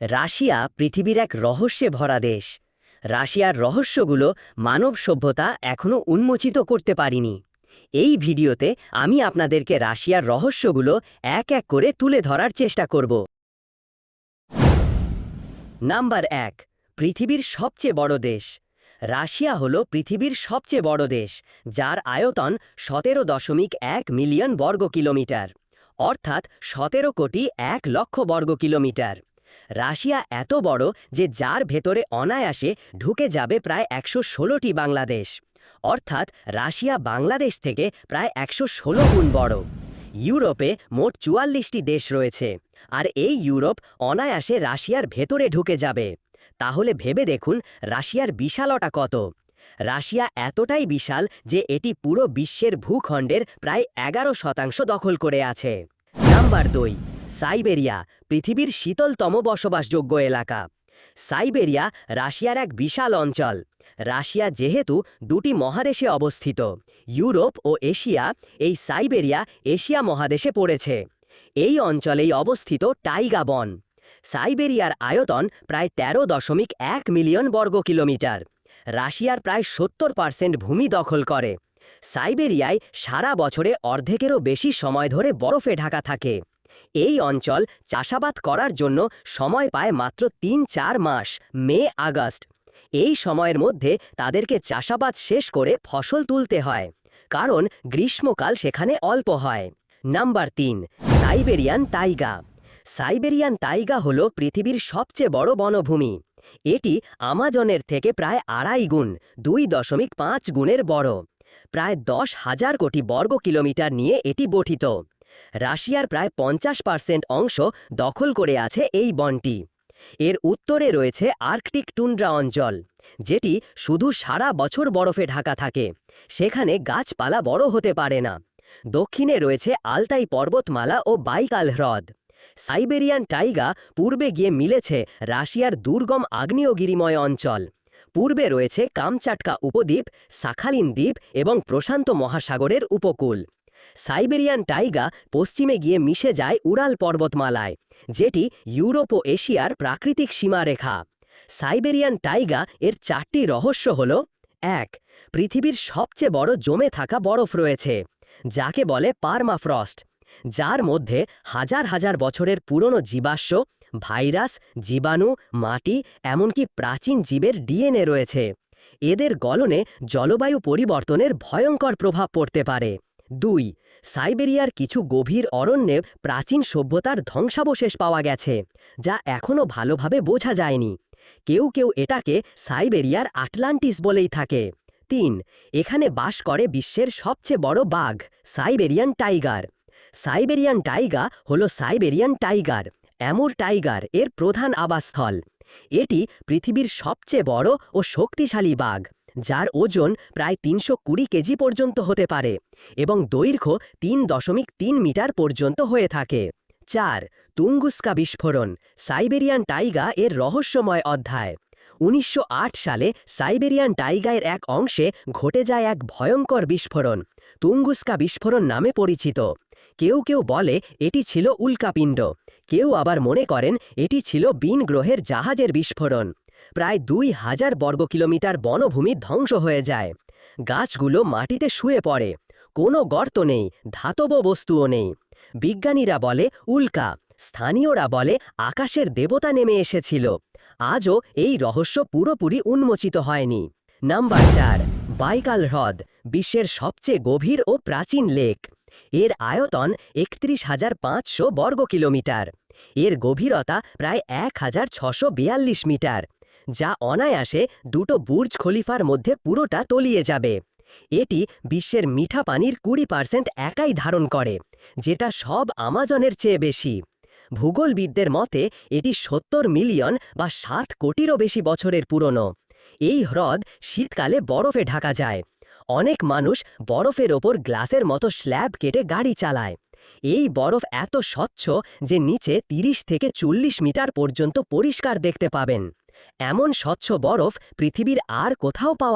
Russia পৃথিবীর এক রহস্যে ভরা দেশ। রাশিয়ার রহস্যগুলো মানব সভ্যতা এখনও উন্মোচিত করতে পারিনি। এই ভিডিওতে আমি আপনাদেরকে রাশিয়ার রহস্যগুলো এক এক করে তুলে ধরার চেষ্টা করব। নাম্বার এক, পৃথিবীর সবচেয়ে বড় দেশ। রাশিয়া হল পৃথিবীর সবচেয়ে বড় দেশ, যার আয়তন সতেরো দশমিক এক মিলিয়ন বর্গ কিলোমিটার অর্থাৎ সতেরো কোটি এক লক্ষ বর্গ কিলোমিটার রাশিয়া এত বড় যে যার ভেতরে অনায়াসে ঢুকে যাবে প্রায় একশো ষোলোটি বাংলাদেশ। অর্থাৎ রাশিয়া বাংলাদেশ থেকে প্রায় একশো ষোলো গুণ বড়। ইউরোপে মোট চুয়াল্লিশটি দেশ রয়েছে। আর এই ইউরোপ অনায়াসে রাশিয়ার ভেতরে ঢুকে যাবে। তাহলে ভেবে দেখুন রাশিয়ার বিশালতা কত। রাশিয়া এতটাই বিশাল যে এটি পুরো বিশ্বের ভূখণ্ডের প্রায় এগারো শতাংশ দখল করে আছে। নাম্বার দুই সাইবেরিয়া, পৃথিবীর শীতলতম বসবাসযোগ্য এলাকা। সাইবেরিয়া রাশিয়ার এক বিশাল অঞ্চল। রাশিয়া যেহেতু দুটি মহাদেশে অবস্থিত। ইউরোপ ও এশিয়া এই সাইবেরিয়া এশিয়া মহাদেশে পড়েছে। এই অঞ্চলেই অবস্থিত টাইগা বন। সাইবেরিয়ার আয়তন প্রায় তেরো দশমিক এক মিলিয়ন বর্গ কিলোমিটার। রাশিয়ার প্রায় সত্তর পার্সেন্ট ভূমি দখল করে। সাইবেরিয়ায় সারা বছরে অর্ধেকেরও বেশি সময় ধরে বরফে ঢাকা থাকে। এই অঞ্চল চাষাবাদ করার জন্য সময় পায় মাত্র তিন চার মাস, মে, আগস্ট। এই সময়ের মধ্যে তাদেরকে চাষাবাদ শেষ করে ফসল তুলতে হয়, কারণ গ্রীষ্মকাল সেখানে অল্প হয়। নাম্বার তিন, সাইবেরিয়ান টাইগা সাইবেরিয়ান টাইগা হল পৃথিবীর সবচেয়ে বড় বনভূমি। এটি আমাজনের থেকে প্রায় আড়াই গুণ, দুই দশমিক পাঁচ গুণের বড়। প্রায় দশ হাজার কোটি বর্গ কিলোমিটার নিয়ে এটি গঠিত। রাশিয়ার প্রায় পঞ্চাশ পার্সেন্ট অংশ দখল করে আছে এই বনটি। এর উত্তরে রয়েছে আর্কটিক টুন্ড্রা অঞ্চল, যেটি শুধু সারা বছর বরফে ঢাকা থাকে। সেখানে গাছপালা বড় হতে পারে না। দক্ষিণে রয়েছে আলতাই পর্বতমালা ও বাইকাল হ্রদ। সাইবেরিয়ান টাইগা পূর্বে গিয়ে মিলেছে রাশিয়ার দুর্গম আগ্নেয়গিরিময় অঞ্চল। পূর্বে রয়েছে কামচাটকা উপদ্বীপ, সাখালিন দ্বীপ এবং প্রশান্ত মহাসাগরের উপকূল। সাইবেরিয়ান টাইগা পশ্চিমে গিয়ে মিশে যায় উড়াল পর্বতমালায়, যেটি ইউরোপ ও এশিয়ার প্রাকৃতিক সীমারেখা। সাইবেরিয়ান টাইগা এর চারটি রহস্য হল, এক, পৃথিবীর সবচেয়ে বড় জমে থাকা বরফ রয়েছে, যাকে বলে পারমাফ্রস্ট, যার মধ্যে হাজার হাজার বছরের পুরনো জীবাশ্ম, ভাইরাস, জীবাণু, মাটি, এমনকি প্রাচীন জীবের ডিএনএ রয়েছে। এদের গলনে জলবায়ু পরিবর্তনের ভয়ঙ্কর প্রভাব পড়তে পারে। দুই, সাইবেরিয়ার কিছু গভীর অরণ্যে প্রাচীন সভ্যতার ধ্বংসাবশেষ পাওয়া গেছে, যা এখনও ভালোভাবে বোঝা যায়নি। কেউ কেউ এটাকে সাইবেরিয়ার আটলান্টিস বলেই থাকে। তিন, এখানে বাস করে বিশ্বের সবচেয়ে বড় বাঘ, সাইবেরিয়ান টাইগার। সাইবেরিয়ান টাইগা হল সাইবেরিয়ান টাইগার, অ্যামুর টাইগার এর প্রধান আবাসস্থল। এটি পৃথিবীর সবচেয়ে বড় ও শক্তিশালী বাঘ। যার ওজন প্রায় তিনশো কুড়ি কেজি পর্যন্ত হতে পারে এবং দৈর্ঘ্য তিন দশমিক তিন মিটার পর্যন্ত হয়ে থাকে। চার, তুঙ্গুস্কা বিস্ফোরণ, সাইবেরিয়ান টাইগা এর রহস্যময় অধ্যায়। উনিশশো আট সালে সাইবেরিয়ান টাইগায়ের এক অংশে ঘটে যায় এক ভয়ঙ্কর বিস্ফোরণ, তুঙ্গুস্কা বিস্ফোরণ নামে পরিচিত। কেউ কেউ বলে এটি ছিল উল্কাপিণ্ড, কেউ আবার মনে করেন এটি ছিল বিন গ্রহের জাহাজের বিস্ফোরণ। প্রায় দুই হাজার বর্গ কিলোমিটার বনভূমি ধ্বংস হয়ে যায়। গাছগুলো মাটিতে শুয়ে পড়ে। কোনো গর্ত নেই, ধাতব বস্তুও নেই। বিজ্ঞানীরা বলে, উল্কা। স্থানীয়রা বলে, আকাশের দেবতা নেমে এসেছিল। আজও এই রহস্য পুরোপুরি উন্মোচিত হয়নি। নাম্বার চার, বাইকাল হ্রদ, বিশ্বের সবচেয়ে গভীর ও প্রাচীন লেক। এর আয়তন একত্রিশ হাজার পাঁচশো বর্গ কিলোমিটার এর গভীরতা প্রায় এক হাজার ছশো মিটার। যা অনায়াসে দুটো বুর্জ খলিফার মধ্যে পুরোটা তলিয়ে যাবে। এটি বিশ্বের মিঠা পানির কুড়ি পার্সেন্ট একাই ধারণ করে, যেটা সব আমাজনের চেয়ে বেশি। ভূগোলবিদদের মতে, এটি সত্তর মিলিয়ন বা সাত কোটিরও বেশি বছরের পুরনো। এই হ্রদ শীতকালে বরফে ঢাকা যায়। অনেক মানুষ বরফের ওপর গ্লাসের মতো স্ল্যাব কেটে গাড়ি চালায়। এই বরফ এত স্বচ্ছ যে নিচে ৩০ থেকে চল্লিশ মিটার পর্যন্ত পরিষ্কার দেখতে পাবেন। এমন স্বচ্ছ বরফ পৃথিবীর আর কোথাও পাওয়া